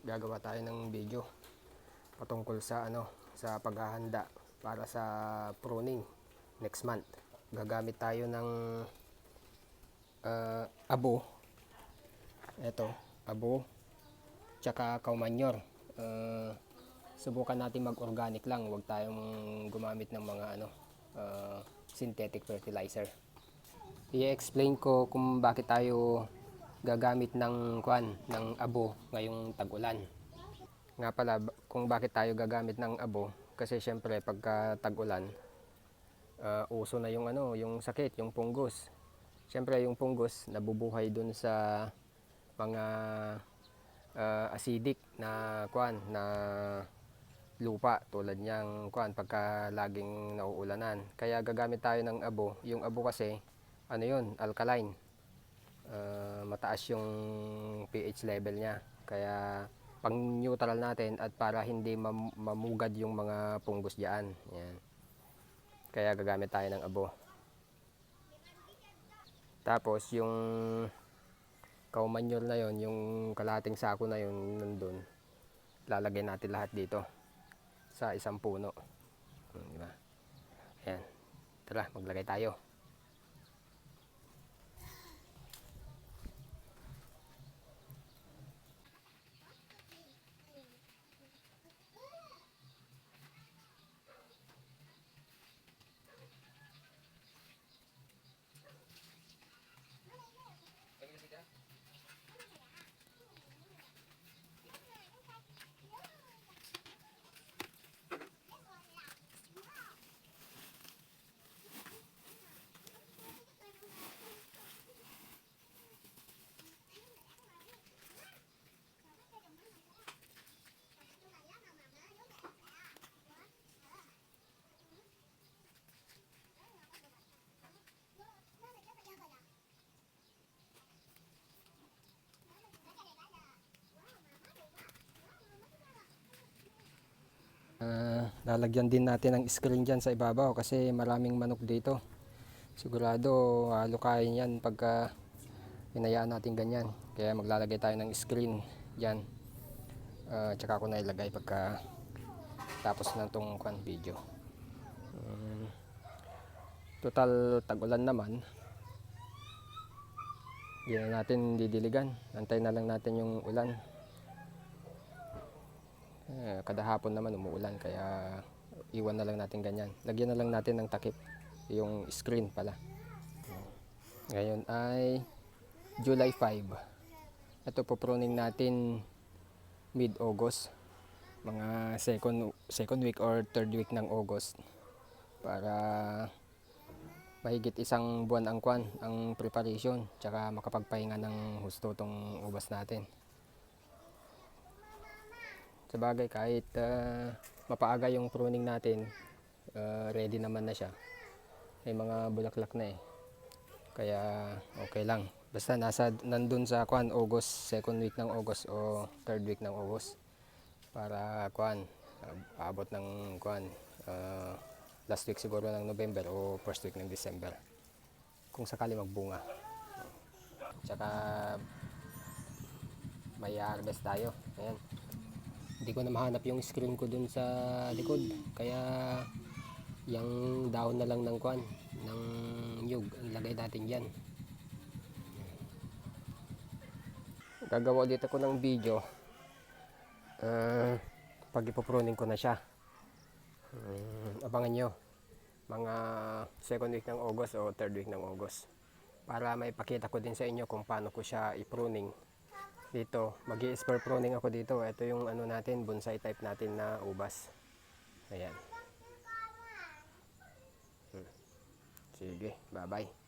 gagawa tayo ng video patungkol sa ano sa paghahanda para sa pruning next month. Gagamit tayo ng ah, abo. Ito, abo tsaka manure. Ah, subukan natin mag-organic lang, huwag tayong gumamit ng mga ano ah, synthetic fertilizer. I-explain ko kung bakit tayo gagamit ng kwan ng abo ngayong tag-ulan. Nga pala kung bakit tayo gagamit ng abo kasi syempre pagka tag-ulan ah, uso na yung ano, yung sakit, yung punggos. Syempre yung punggos nabubuhay dun sa mga ah, acidic na kwan na lupa tulad niyang kwan pagka laging nauulanan. Kaya gagamit tayo ng abo. Yung abo kasi ano yun, alkaline. Ah, mataas yung pH level niya. Kaya pang neutral natin at para hindi mam- mamugad yung mga punggos diyan. Yan. Kaya gagamit tayo ng abo. Tapos yung cow manure na yon, yung kalating sako na yon nandun, lalagay natin lahat dito sa isang puno. Hmm, di ba? Tara, maglagay tayo. Lalagyan din natin ng screen dyan sa ibabaw kasi maraming manok dito. Sigurado halo kain yan pagka hinayaan natin ganyan. Kaya maglalagay tayo ng screen dyan. Ah, tsaka ako na ilagay pagka tapos na itong video. Mm, total tag-ulan naman. Hindi na natin didiligan. Antay na lang natin yung ulan. Eh, kada hapon naman umuulan kaya iwan na lang natin ganyan. Lagyan na lang natin ng takip yung screen pala. Ngayon ay July 5. Ito pruning natin mid-August. Mga second second week or third week ng August para mahigit isang buwan ang kwan, ang preparation, tsaka makapagpahinga ng husto tong ubas natin. Sa bagay, kahit ah, mapaaga yung pruning natin, ah, ready naman na siya. May mga bulaklak na eh. Kaya okay lang. Basta nasa nandun sa kwan August, second week ng August o third week ng August para kwan ah, abot ng kwan ah, last week siguro ng November o first week ng December. Kung sakali magbunga. Tsaka may harvest tayo. Ayan hindi ko na mahanap yung screen ko dun sa likod. Kaya yung dahon na lang ng kwan ng nyug ang lagay natin dyan. Gagawa ulit ako ng video. Uh, pag ipopruning ko na siya. Um, abangan nyo. Mga second week ng August o third week ng August. Para may pakita ko din sa inyo kung paano ko siya ipruning dito mag spur pruning ako dito. Ito yung ano natin bonsai type natin na ubas. Ayan. Hmm. sige bye bye